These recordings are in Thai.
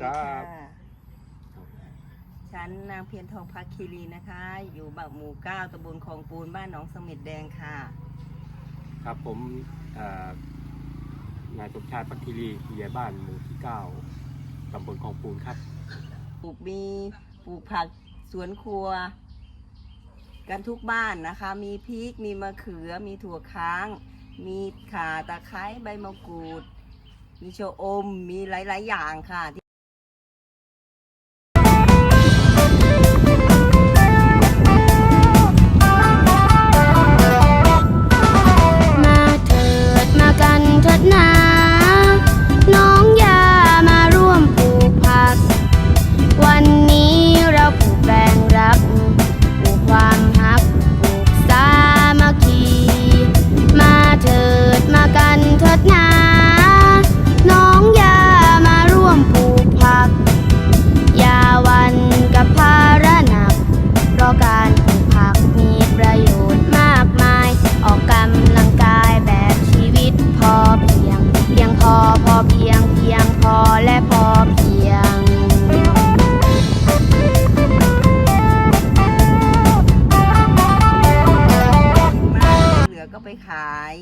ครับค่ะฉันนางเพียรทองพักคีรีนะคะ อยู่บ้านหมู่เก้าตำบลคลองปูนบ้านหนองเสม็ดแดงค่ะ ครับผมเอ่อนายสมชาติปักคีรีผู้ใหญ่บ้านหมู่ที่เก้าตำบลคลองปูนครับ ปลูกมีปลูกผักสวนครัว กันทุกบ้านนะคะ มีพริก มีมะเขือ มีถั่วค้าง มีข่าตะไคร้ใบมะกรูด มีโชะอม มีหลาย ๆ อย่างค่ะ ขาย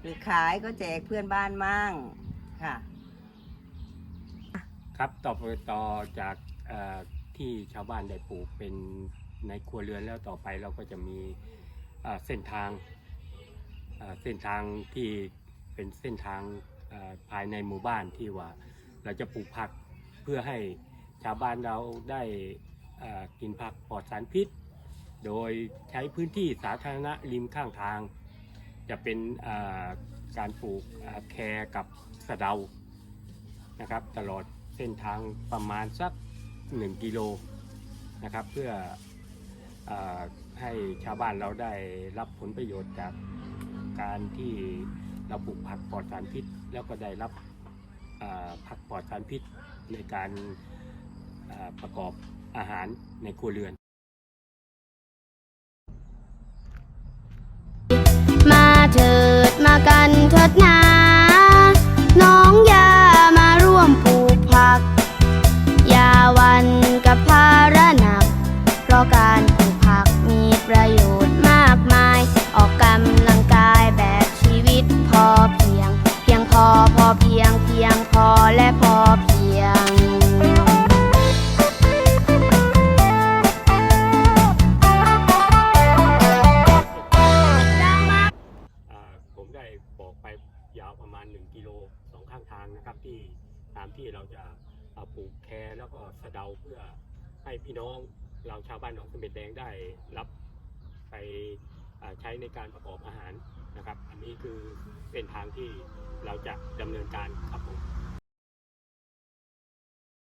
หรือขายก็แจกเพื่อนบ้านมั่งค่ะ ครับต่อไปต่อจากเอ่อที่ชาวบ้านได้ปลูกเป็นในครัวเรือนแล้วต่อไปเราก็จะมีเอ่อเส้นทางเอ่อเส้นทางที่เป็นเส้นทางเอ่อภายในหมู่บ้านที่ว่า เราจะปลูกผักเพื่อให้ชาวบ้านเราได้เอ่อกินผักปลอดสารพิษ โดยใช้พื้นที่สาธารณะริมข้างทาง จะเป็นการปลูกแครกับสะเดานะครับ ตลอดเส้นทางประมาณสัก 1 กิโลนะครับ เพื่ออให้ชาวบ้านเราได้รับผลประโยชน์จากการที่เราปลูกผักปลอดสารพิษ แล้วก็ได้รับผักปลอดสารพิษในการประกอบอาหารในครัวเรือน กันเถิดนาน้องยามาร่วมปลูกผัก อย่าวันกับภาระหนัก เพราะการปลูกผักมีประโยชน์มากมาย ออกกำลังกายแบบชีวิตพอเพียง เพียงพอพอเพียงเพียงพอและพอเพียง อกไปยาวประมาณ 1 กิโลสองข้างทางนะครับ ที่ตามที่เราจะปลูกแครแล้วก็สะเดาเพื่อให้พี่น้องเราชาวบ้านหนองสม็จแดงได้รับไปใช้ในการประกอบอาหารนะครับ อันนี้คือเป็นทางที่เราจะดำเนินการครับผม